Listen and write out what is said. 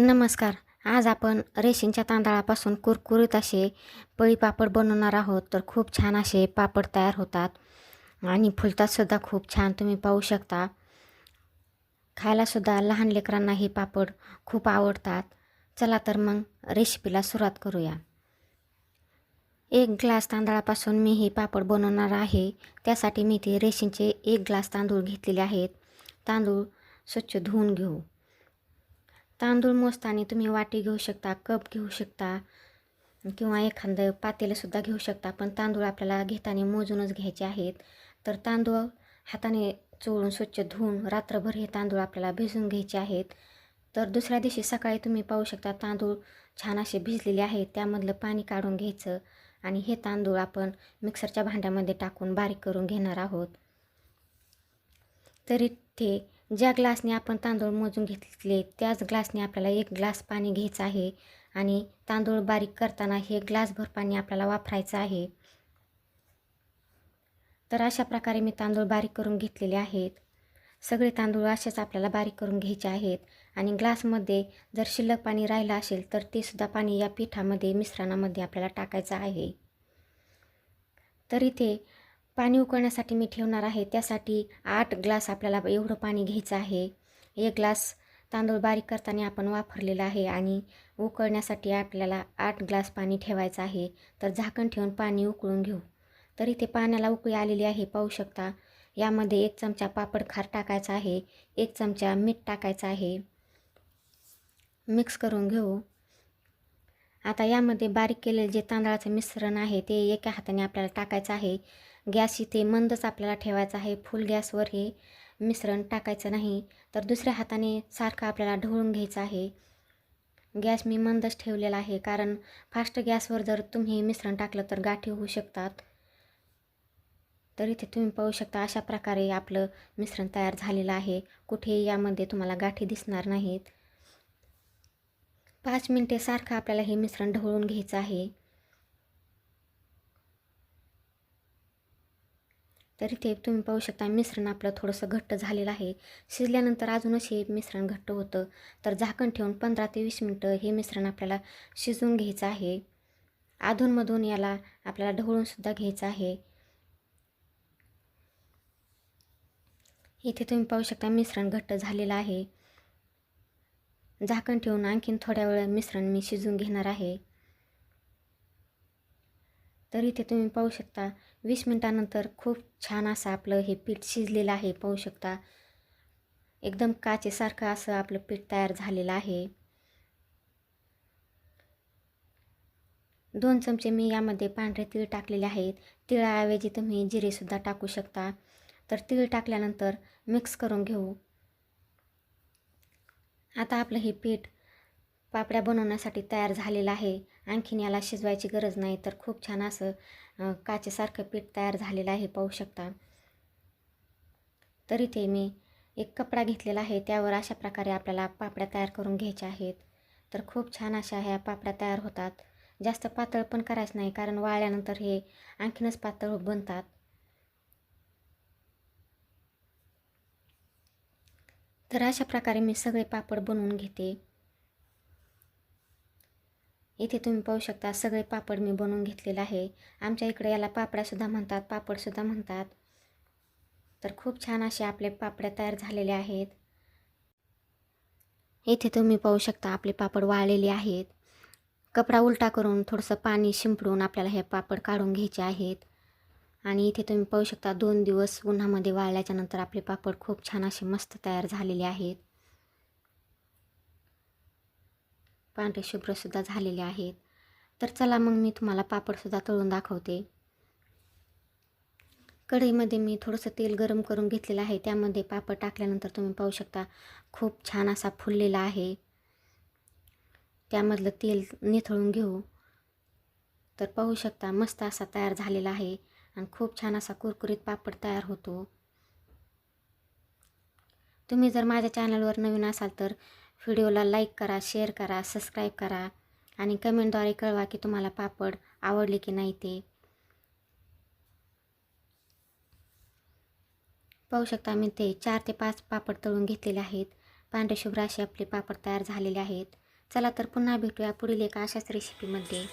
नमस्कार. आज आपण रेशींच्या तांदळापासून कुरकुरीत असे पळी पापड बनवणार आहोत. तर खूप छान असे पापड तयार होतात आणि फुलतातसुद्धा खूप छान तुम्ही पाहू शकता. खायलासुद्धा लहान लेकरांना हे पापड खूप आवडतात. चला तर मग रेसिपीला सुरुवात करूया. एक ग्लास तांदळापासून मी हे पापड बनवणार आहे. त्यासाठी मी ते रेशींचे एक ग्लास तांदूळ घेतलेले आहेत. तांदूळ स्वच्छ धुवून घेऊ. तांदूळ मोजताना तुम्ही वाटी घेऊ शकता कप घेऊ शकता किंवा एखादं पातेलंसुद्धा घेऊ शकता. पण तांदूळ आपल्याला घेताना मोजूनच घ्यायचे आहेत. तर तांदूळ हाताने चोळून स्वच्छ धुवून रात्रभर हे तांदूळ आपल्याला भिजून घ्यायचे आहेत. तर दुसऱ्या दिवशी सकाळी तुम्ही पाहू शकता तांदूळ छान असे भिजलेले आहेत. त्यामधलं पाणी काढून घ्यायचं आणि हे तांदूळ आपण मिक्सरच्या भांड्यामध्ये टाकून बारीक करून घेणार आहोत. तरी ते ज्या ग्लासने आपण तांदूळ मोजून घेतले त्याच ग्लासने आपल्याला एक ग्लास पाणी घ्यायचं आहे. आणि तांदूळ बारीक करताना हे ग्लासभर पाणी आपल्याला वापरायचं आहे. तर अशा प्रकारे मी तांदूळ बारीक करून घेतलेले आहेत. सगळे तांदूळ असेच आपल्याला बारीक करून घ्यायचे आहेत. आणि ग्लासमध्ये जर शिल्लक पाणी राहिलं असेल तर ते सुद्धा पाणी या पिठामध्ये मिश्रणामध्ये आपल्याला टाकायचं आहे. तर इथे पाणी उकळण्यासाठी मी ठेवणार आहे. त्यासाठी आठ ग्लास आपल्याला एवढं पाणी घ्यायचं आहे. एक ग्लास तांदूळ बारीक करताना आपण वापरलेला आहे आणि उकळण्यासाठी आपल्याला आठ ग्लास पाणी ठेवायचं आहे. तर झाकण ठेवून पाणी उकळून घेऊ. तर इथे पाण्याला उकळी आलेली आहे पाहू शकता. यामध्ये एक चमचा पापड खार टाकायचा आहे. एक चमचा मीठ टाकायचं आहे. मिक्स करून घेऊ. आता यामध्ये बारीक केलेले जे तांदळाचं मिश्रण आहे ते एका हाताने आपल्याला टाकायचं आहे. गॅस इथे मंदच आपल्याला ठेवायचा आहे. फुल गॅसवर हे मिश्रण टाकायचं नाही. तर दुसऱ्या हाताने सारखं आपल्याला ढवळून घ्यायचं आहे. गॅस मी मंदच ठेवलेला आहे. कारण फास्ट गॅसवर जर तुम्ही मिश्रण टाकलं तर गाठी होऊ शकतात. तर इथे तुम्ही पाहू शकता अशा प्रकारे आपलं मिश्रण तयार झालेलं आहे. कुठेही यामध्ये तुम्हाला गाठी दिसणार नाहीत. पाच मिनटे सारखं आपल्याला हे मिश्रण ढवळून घ्यायचं आहे. तर इथे तुम्ही पाहू शकता मिश्रण आपलं थोडंसं घट्ट झालेलं आहे. शिजल्यानंतर अजूनच हे मिश्रण घट्ट होतं. तर झाकण ठेवून पंधरा ते वीस मिनटं हे मिश्रण आपल्याला शिजवून घ्यायचं आहे. अधूनमधून याला आपल्याला ढवळूनसुद्धा घ्यायचं आहे. इथे तुम्ही पाहू शकता मिश्रण घट्ट झालेलं आहे. झाकण ठेवून आणखीन थोड्या वेळ मिश्रण मी शिजवून घेणार आहे. तर इथे तुम्ही पाहू शकता वीस मिनटानंतर खूप छान असं आपलं हे पीठ शिजलेलं आहे पाहू शकता. एकदम काचेसारखं असं आपलं पीठ तयार झालेलं आहे. दोन चमचे मी यामध्ये पांढरे तीळ टाकलेले आहेत. तिळाऐवजी तुम्ही जिरेसुद्धा टाकू शकता. तर तीळ टाकल्यानंतर मिक्स करून घेऊ. आता आपलं हे पीठ पापड्या बनवण्यासाठी तयार झालेला आहे. आणखीन याला शिजवायची गरज नाही तर खूप छान असं काचेसारखं पीठ तयार झालेलं आहे पाहू शकता. तर इथे मी एक कपडा घेतलेला आहे त्यावर अशा प्रकारे आपल्याला पापड्या तयार करून घ्यायच्या आहेत. तर खूप छान अशा ह्या पापड्या तयार होतात. जास्त पातळ पण करायचं नाही कारण वाळल्यानंतर हे आणखीनच पातळ बनतात. तर अशा प्रकारे मी सगळे पापड बनवून घेते. इथे तुम्ही पाहू शकता सगळे पापड मी बनवून घेतलेलं आहे. आमच्या इकडे याला पापड्यासुद्धा म्हणतात पापडसुद्धा म्हणतात. तर खूप छान असे आपले पापड्या तयार झालेले आहेत. इथे तुम्ही पाहू शकता आपले पापड वाळलेले आहेत. कपडा उलटा करून थोडंसं पाणी शिंपडून आपल्याला हे पापड काढून घ्यायचे आहेत. आणि इथे तुम्ही पाहू शकता दोन दिवस उन्हामध्ये वाळल्याच्यानंतर आपले पापड खूप छान असे मस्त तयार झालेले आहेत. पांढरे शुभ्रसुद्धा झालेले आहेत. तर चला मग मी तुम्हाला पापडसुद्धा तळून दाखवते. कढईमध्ये मी थोडंसं तेल गरम करून घेतलेलं आहे. त्यामध्ये पापड टाकल्यानंतर तुम्ही पाहू शकता खूप छान असा फुललेला आहे. त्यामधलं तेल निथळून घेऊ. तर पाहू शकता मस्त असा तयार झालेला आहे आणि खूप छान असा कुरकुरीत पापड तयार होतो. तुम्ही जर माझ्या चॅनलवर नवीन असाल तर व्हिडिओला लाईक करा शेअर करा सबस्क्राईब करा आणि कमेंटद्वारे कळवा की तुम्हाला पापड आवडले की नाही ते. पाहू शकता मी ते चार ते पाच पापड तळून घेतलेले आहेत. पांढरेशुभ्र असे आपले पापड तयार झालेले आहेत. चला तर पुन्हा भेटूया पुढील एका अशाच रेसिपीमध्ये